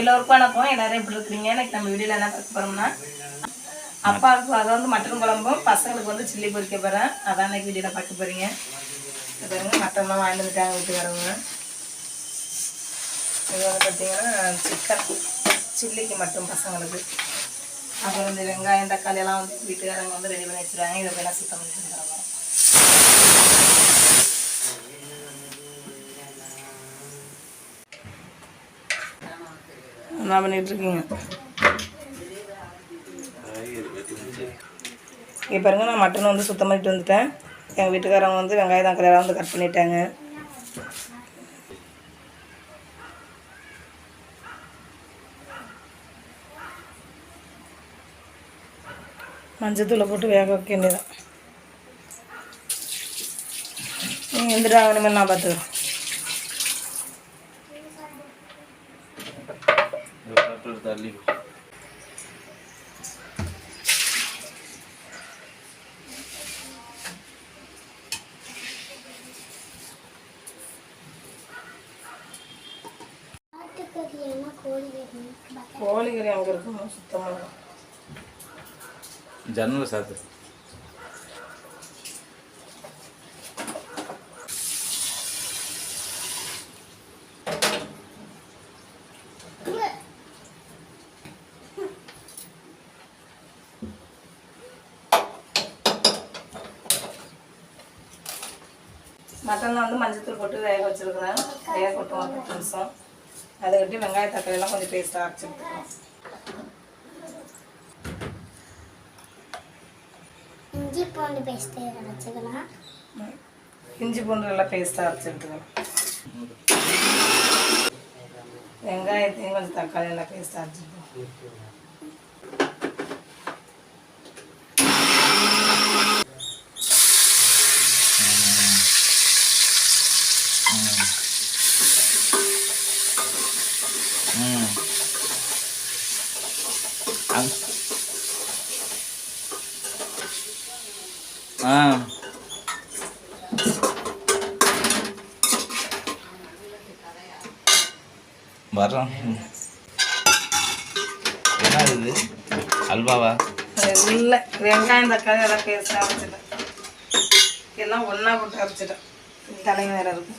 எல்லோருக்கும் வணக்கம். எல்லாரும் எப்படி இருக்கிறீங்க? எனக்கு நம்ம வீடியோவில் என்ன பார்க்க போகிறோம்னா அப்பாவுக்கு அதை வந்து மட்டன் குழம்பும் பசங்களுக்கு வந்து சில்லி பொறிக்க போகிறேன் அதான் இன்னைக்கு வீடியோவில் பார்க்க போகிறீங்க பாருங்க மட்டன்லாம் வாங்கிட்டு வந்துட்டாங்க வீட்டுக்காரவங்க. இது வந்து பார்த்தீங்கன்னா சிக்கன் சில்லிக்கு மட்டும் பசங்களுக்கு. அப்புறம் வந்து வெங்காயம் தக்காளி எல்லாம் வந்து வீட்டுக்காரங்க வந்து ரெடி பண்ணி வச்சுருவாங்க இதை போய் சுத்தம் பண்ணி வச்சுருக்காங்க. என்ன பண்ணிட்டு இருக்கீங்க இங்கே பாருங்க நான் மட்டன் வந்து சுத்தம் பண்ணிட்டு வந்துட்டேன். எங்கள் வீட்டுக்காரங்க வந்து வெங்காயம் தக்காளி எல்லாம் வந்து கட் பண்ணிட்டாங்க. மஞ்சத்தூளை போட்டு வேக வைக்க வேண்டியதான் நீங்கள் எந்திரா நான் பார்த்துக்கிறேன். தள்ளி கோழிக்கறி அங்கே இருக்கும். சுத்தமாக ஜன்னல சாத்து மட்டனில் வந்து மஞ்சத்தூள் போட்டு வேக வச்சுருக்குறேன். வேக ஒரு பத்து நிமிஷம். அதை விட்டு வெங்காய தக்காளி எல்லாம் கொஞ்சம் பேஸ்ட்டாக அரைச்சி எடுத்துக்கலாம். இஞ்சி பூண்டு பேஸ்ட்டு வச்சுக்கலாம் ம். இஞ்சி பூண்டு நல்லா பேஸ்ட்டாக அரைச்சி எடுத்துக்கலாம். வெங்காயத்தையும் கொஞ்சம் தக்காளி எல்லாம் பேஸ்ட்டாக அரைச்சிக்கலாம் ஆ. என்ன இது? அல்வாவா? இல்லை வெங்காயம் தக்காளி எல்லாம் பேஸ்ட்டாக அரைச்சிட்டேன். எல்லாம் ஒன்றா போட்டு அரைச்சிட்டேன். தலைங்க வேற இருக்கும்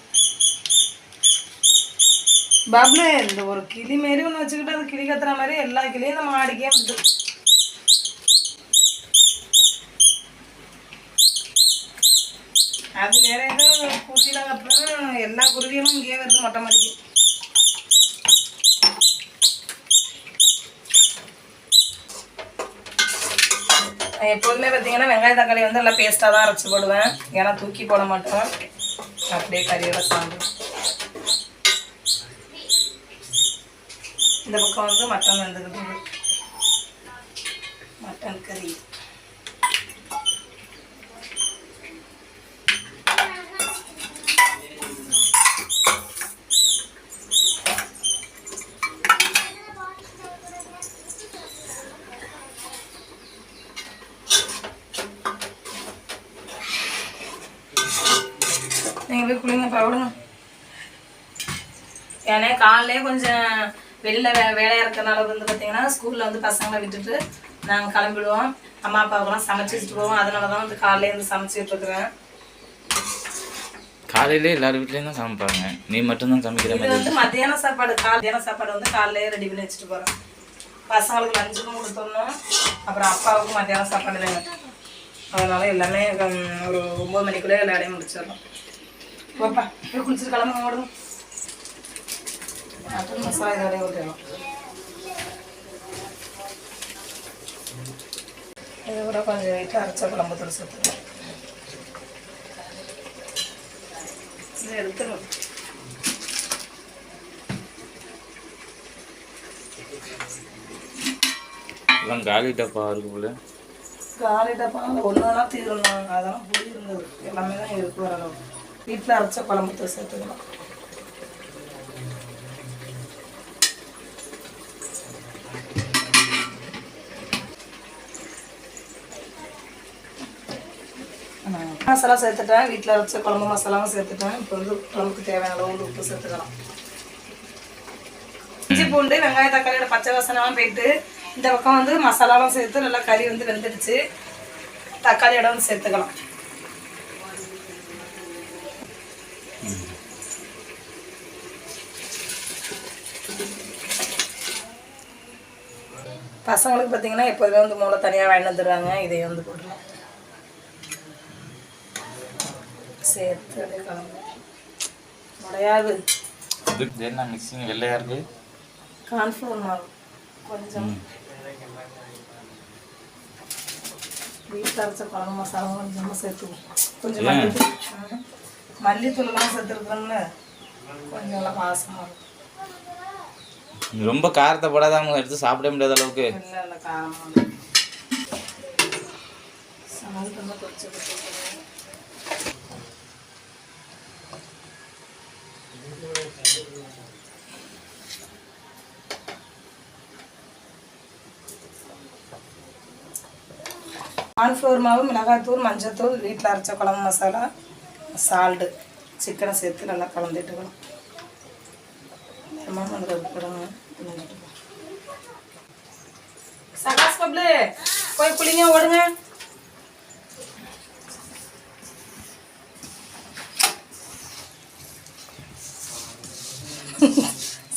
பப்ளு இந்த ஒரு கிளி மாரி ஒன்று வச்சுக்கிட்டு அது கிளி கத்துற மாதிரி எல்லா கிளியும் நம்ம ஆடிக்கே அது வேற ஏதோ குருவிலாம் கத்துனா எல்லா குருவியும் இங்கேயே வருது மொட்டை மாடிக்கு. எப்போதுமே பார்த்தீங்கன்னா வெங்காய தக்காளி வந்து நல்லா பேஸ்ட்டாக தான் அரைச்சி போடுவேன். ஏன்னா தூக்கி போட மாட்டேன் அப்படியே கறியோட சாப்பிடும் இந்த பக்கம் வந்து மட்டன் வந்துக்கிட்டு மட்டன் கறி. நீங்கள் போய் குளிங்க பரவாயில்ல ஏன்னா காலையிலே கொஞ்சம் வெளில வே வேலையாக இருக்கிறனால வந்து பார்த்தீங்கன்னா ஸ்கூலில் வந்து பசங்களை விட்டுட்டு நாங்கள் கிளம்பிடுவோம். அம்மா அப்பாவுக்குலாம் சமைச்சு வச்சுட்டு போவோம். அதனால தான் வந்து காலையிலே இருந்து சமைச்சிட்டு இருக்கிறேன். காலையிலே எல்லார் வீட்லேயும் தான் சமைப்பாங்க. நீ மட்டும்தான் சமைக்கிற மாதிரி வந்து மத்தியான சாப்பாடு. காலை மத்தியான சாப்பாடு வந்து காலையிலே ரெடி பண்ணி வச்சுட்டு போகிறேன் பசங்களுக்கு லஞ்சுக்கும் கொடுத்துடணும். அப்புறம் அப்பாவுக்கும் மத்தியான சாப்பாடு வேணும் அதனால எல்லாமே ஒரு ஒம்பது மணிக்குள்ளே எல்லா வேலையும் முடிச்சிடலாம் ஓப்பா போய் குளிச்சுட்டு கிளம்ப ஓடுங்க மட்டன் மசாலா இதோடய ஊற்றிடலாம் இதை கூட கொஞ்சம் வெயிட்டாக அரைச்ச குழம்பு தூள் சேர்த்துக்கலாம் இதை எடுத்துக்கணும் எல்லாம் காலி டப்பா இருக்கு போல காலை டப்பா ஒன்று ஒன்றா தீரணும் அதெல்லாம் இருந்தது எல்லாமே தான் இருக்கு வரணும் வீட்டில் அரைச்ச குழம்பு தூள் சேர்த்துக்கலாம் மசாலா சேர்த்துட்டேன். வீட்டில் அரைச்ச குழம்பு மசாலாவும் சேர்த்துட்டேன். இப்போ வந்து குழம்புக்கு தேவையான அளவு உப்பு சேர்த்துக்கலாம். இஞ்சி பூண்டு வெங்காய தக்காளியோட பச்சை வாசனைலாம் போயிட்டு இந்த பக்கம் வந்து மசாலாலாம் சேர்த்து நல்லா கறி வந்து வெந்துடுச்சு. தக்காளியோட வந்து சேர்த்துக்கலாம். பசங்களுக்கு பார்த்தீங்கன்னா எப்போதுமே வந்து மூளை தனியாக வாங்கிட்டு வந்துடுறாங்க. இதை வந்து போட்டுருவோம் சேர்த்து அப்படியே கலந்து. உடையாது இது என்ன மிக்சிங் வெள்ளையா இருக்கு? கார்ன்ஃப்ளவர் மாவு. கொஞ்சம். வீட்டில் அரைச்ச குழம்பு மசாலா கொஞ்சமாக சேர்த்துக்குவோம். கொஞ்சம். மல்லித்தூள்லாம் சேர்த்துருக்கோம்ல கொஞ்சம் நல்லா வாசமாக இருக்கும். ரொம்ப காரத்தை படாதாம எடுத்து சாப்பிட முடியாத அளவுக்கு. இல்லை இல்லை காரமாக கார்ன்ஃப்ளவர் மாவு மிளகாத்தூள் மஞ்சத்தூள் வீட்டில் அரைச்ச குழம்பு மசாலா சால்ட்டு சிக்கனை சேர்த்து நல்லா கலந்துட்டுக்கணும். அம்மா வந்து போடுங்க. சகாஸ் பப்ளு போய் குளிங்க ஓடுங்க.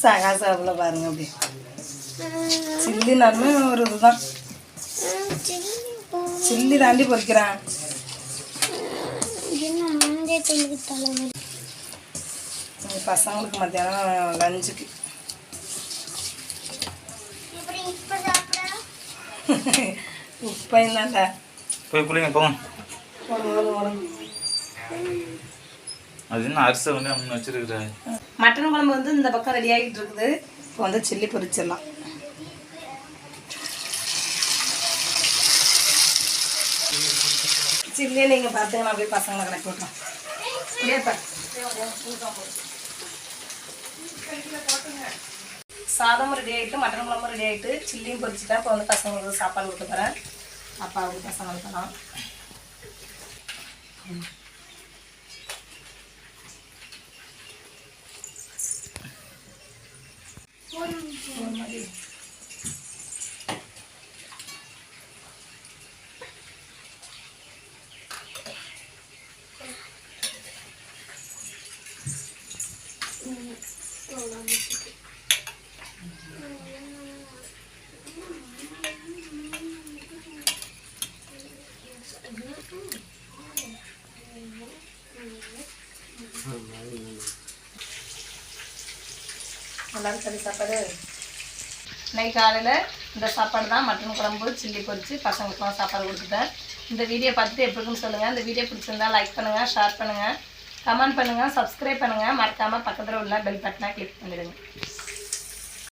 சகாஸ் பப்ள பாருங்க அப்படி சில்லினாலுமே ஒரு இதுதான். சில்லி தாண்டி பொறிக்கிறான். பசங்களுக்கு மத்தியானம் லஞ்சுக்கு உப்பையும் தான்டா போய் குளிங்க போங்க. அது என்ன அரிசி வந்து நம்ம வச்சிருக்கிற? மட்டன் குழம்பு வந்து இந்த பக்கம் ரெடி ஆகிட்டு இருக்குது. இப்போ வந்து சில்லி பொரிச்சிடலாம். சில்லியை நீங்கள் பார்த்துங்க நான் போய் பசங்களை கணக்கு விட்றேன் சாதம் சாதமும் ரெடி ஆகிட்டு மட்டன் குழம்பும் ரெடி ஆகிட்டு சில்லியும் பொரிச்சுட்டா இப்போ வந்து பசங்களுக்கு சாப்பாடு கொடுக்க போகிறேன் அப்பாவுக்கு பசங்களுக்கு மாதிரி எல்லாரும் சரி சாப்பாடு. இன்னைக்கு காலையில் இந்த சாப்பாடு தான். மட்டன் குழம்பு சில்லி பொரிச்சு பசங்களுக்குலாம் சாப்பாடு கொடுத்துட்டேன். இந்த வீடியோ பார்த்துட்டு எப்படி இருக்குன்னு சொல்லுங்கள் இந்த வீடியோ பிடிச்சிருந்தா லைக் பண்ணுங்கள் ஷேர் பண்ணுங்கள் கமெண்ட் பண்ணுங்கள் சப்ஸ்கிரைப் பண்ணுங்கள் மறக்காமல் பக்கத்தில் உள்ள பெல் பட்டனை கிளிக் பண்ணிடுங்க.